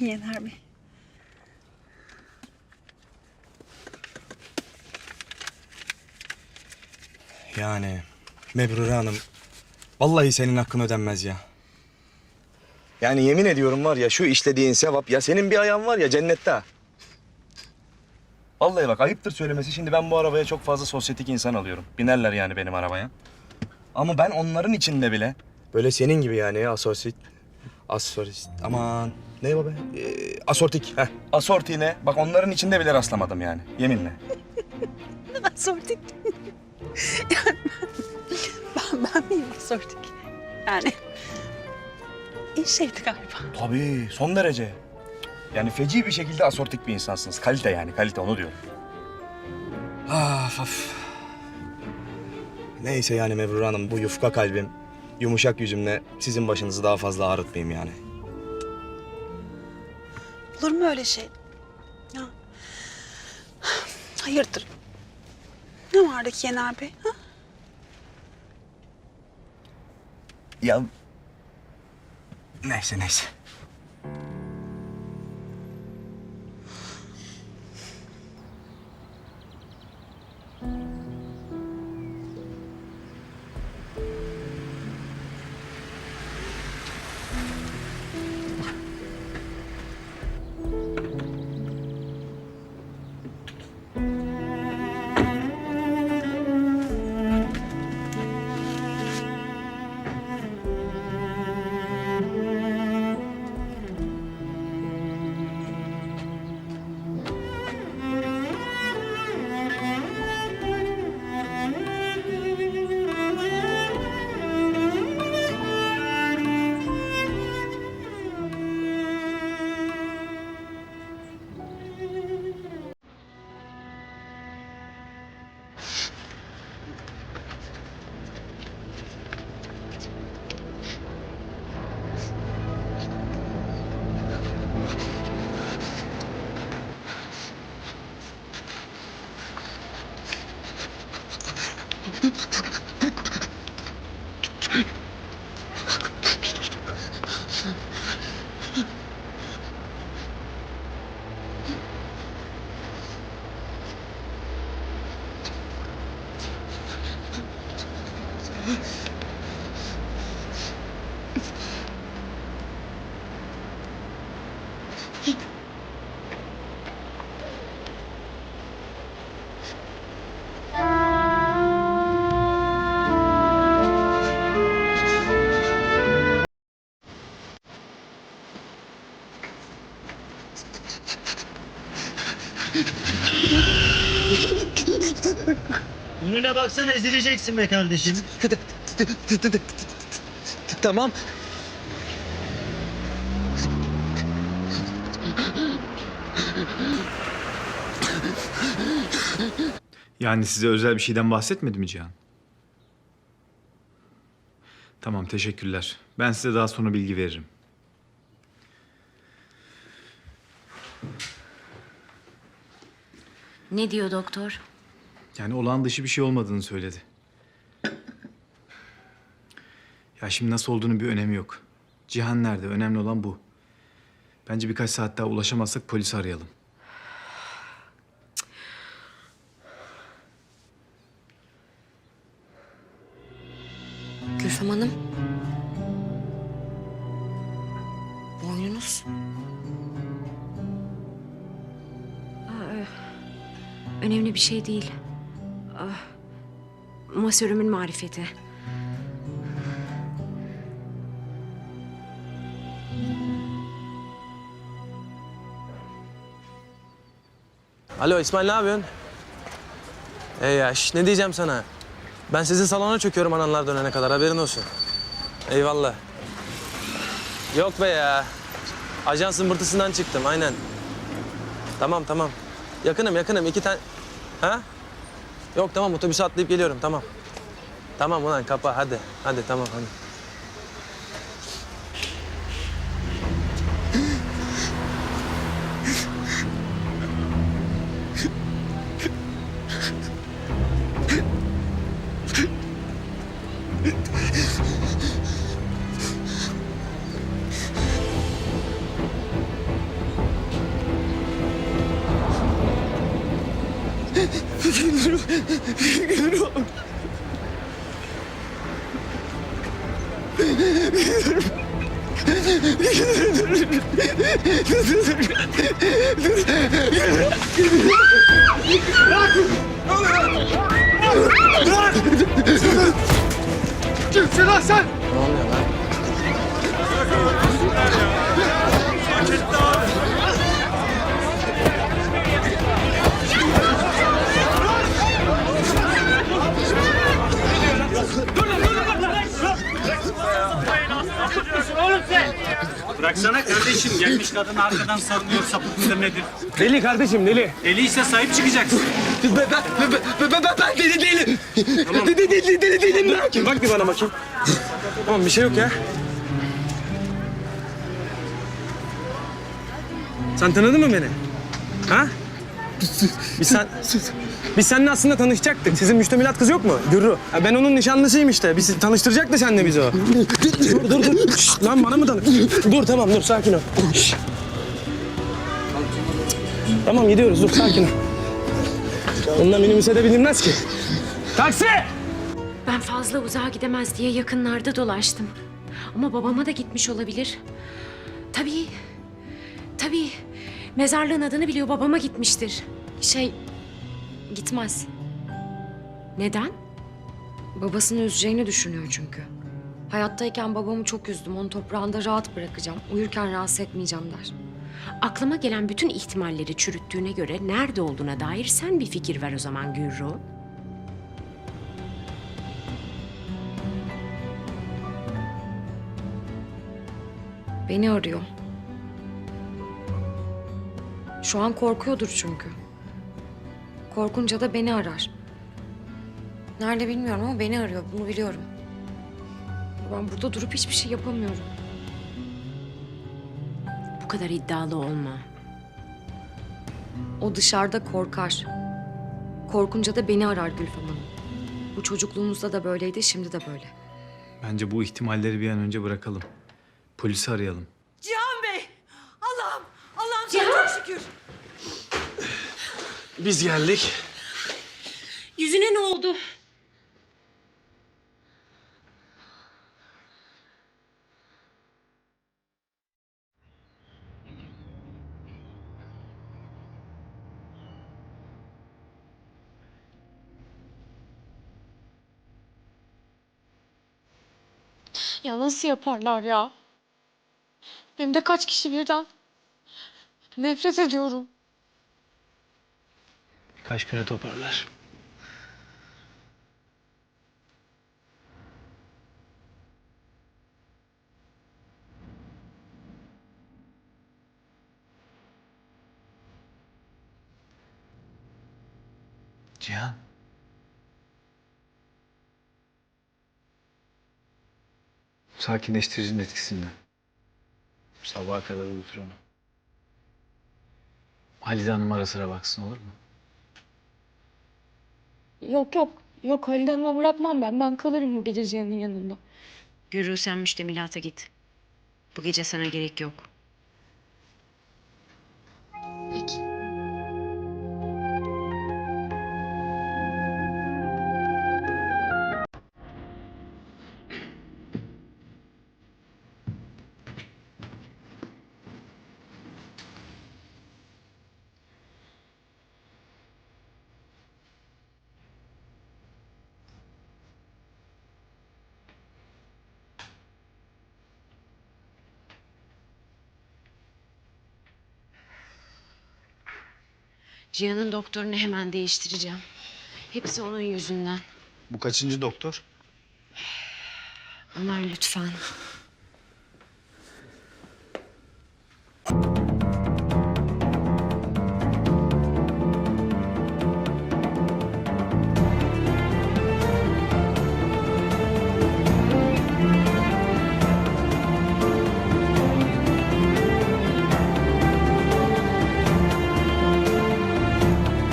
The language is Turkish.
Yener Bey. Yani Mebrure Hanım vallahi senin hakkın ödenmez ya. Yani yemin ediyorum var ya şu işlediğin sevap ya senin bir ayağın var ya cennette. ha. Vallahi bak ayıptır söylemesi. Şimdi ben bu arabaya çok fazla sosyetik insan alıyorum. Binerler yani benim arabaya. Ama ben onların içinde bile böyle senin gibi yani asosit, asorist, aman ne be? Ee, asortik. Heh. Asortine bak onların içinde bile rastlamadım yani yeminle. Asortik. yani ben, ben, miyim asortik? Yani iyi şeydi galiba. Tabii son derece. Yani feci bir şekilde asortik bir insansınız. Kalite yani kalite onu diyorum. Ah of. Neyse yani Mebrure Hanım bu yufka kalbim, yumuşak yüzümle sizin başınızı daha fazla ağrıtmayayım yani. Olur mu öyle şey? Ya. Hayırdır? Ne vardı ki Yener Bey? Ha? Ya neyse neyse. Hey. Önüne baksana ezileceksin be kardeşim. Tamam. Yani size özel bir şeyden bahsetmedi mi Cihan? Tamam, teşekkürler. Ben size daha sonra bilgi veririm. Ne diyor doktor? Yani olağan dışı bir şey olmadığını söyledi. Ya şimdi nasıl olduğunu bir önemi yok. Cihan nerede? Önemli olan bu. Bence birkaç saat daha ulaşamazsak polisi arayalım. Gülfem Hanım. Boynunuz. Önemli bir şey değil. Aa, masörümün marifeti. Alo İsmail ne yapıyorsun? Ey ya şş, ne diyeceğim sana? Ben sizin salona çöküyorum ananlar dönene kadar haberin olsun. Eyvallah. Yok be ya. Ajans zımbırtısından çıktım aynen. Tamam tamam. Yakınım yakınım iki tane... Ha? Yok tamam otobüse atlayıp geliyorum tamam. Tamam ulan kapa hadi. Hadi tamam hadi. Ne oluyor lan? Bıraksana kardeşim gelmiş kadın arkadan sarılıyor sapık mıdır nedir? Deli kardeşim deli. Deliyse sahip çıkacaksın. Ben, ben, ben, ben, ben, ben, deli değilim. Deli, deli, deli, deli değilim ben. Bak bir bana bakayım. Tamam bir şey yok ya. Sen tanıdın mı beni? Ha? Biz sen... Biz seninle aslında tanışacaktık. Sizin müştemilat kız yok mu? Gürru. Ha, ben onun nişanlısıyım işte. Biz tanıştıracaktı seninle bizi o. dur dur dur. Şşt, lan bana mı tanış? Dur tamam dur sakin ol. Tamam gidiyoruz dur sakin ol. Onunla minibüse de binilmez ki. Taksi! Ben fazla uzağa gidemez diye yakınlarda dolaştım. Ama babama da gitmiş olabilir. Tabii. Tabii. Mezarlığın adını biliyor babama gitmiştir. Şey gitmez. Neden? Babasını üzeceğini düşünüyor çünkü. Hayattayken babamı çok üzdüm. Onu toprağında rahat bırakacağım. Uyurken rahatsız etmeyeceğim der. Aklıma gelen bütün ihtimalleri çürüttüğüne göre nerede olduğuna dair sen bir fikir ver o zaman Gürru. Beni arıyor. Şu an korkuyordur çünkü. Korkunca da beni arar. Nerede bilmiyorum ama beni arıyor. Bunu biliyorum. Ben burada durup hiçbir şey yapamıyorum. Bu kadar iddialı olma. O dışarıda korkar. Korkunca da beni arar Gülfem Hanım. Bu çocukluğumuzda da böyleydi, şimdi de böyle. Bence bu ihtimalleri bir an önce bırakalım. Polisi arayalım. Cihan çok şükür. Biz geldik. Yüzüne ne oldu? Ya nasıl yaparlar ya? Hem de kaç kişi birden. Nefret ediyorum. Kaç güne toparlar. Cihan. Sakinleştiricinin etkisinden. Sabaha kadar uyutur onu. Halide Hanım ara sıra baksın olur mu? Yok yok. Yok Halide bırakmam ben. Ben kalırım bu gece Cihan'ın yanında. Gürü sen müştemilata git. Bu gece sana gerek yok. Cihan'ın doktorunu hemen değiştireceğim. Hepsi onun yüzünden. Bu kaçıncı doktor? Ömer lütfen.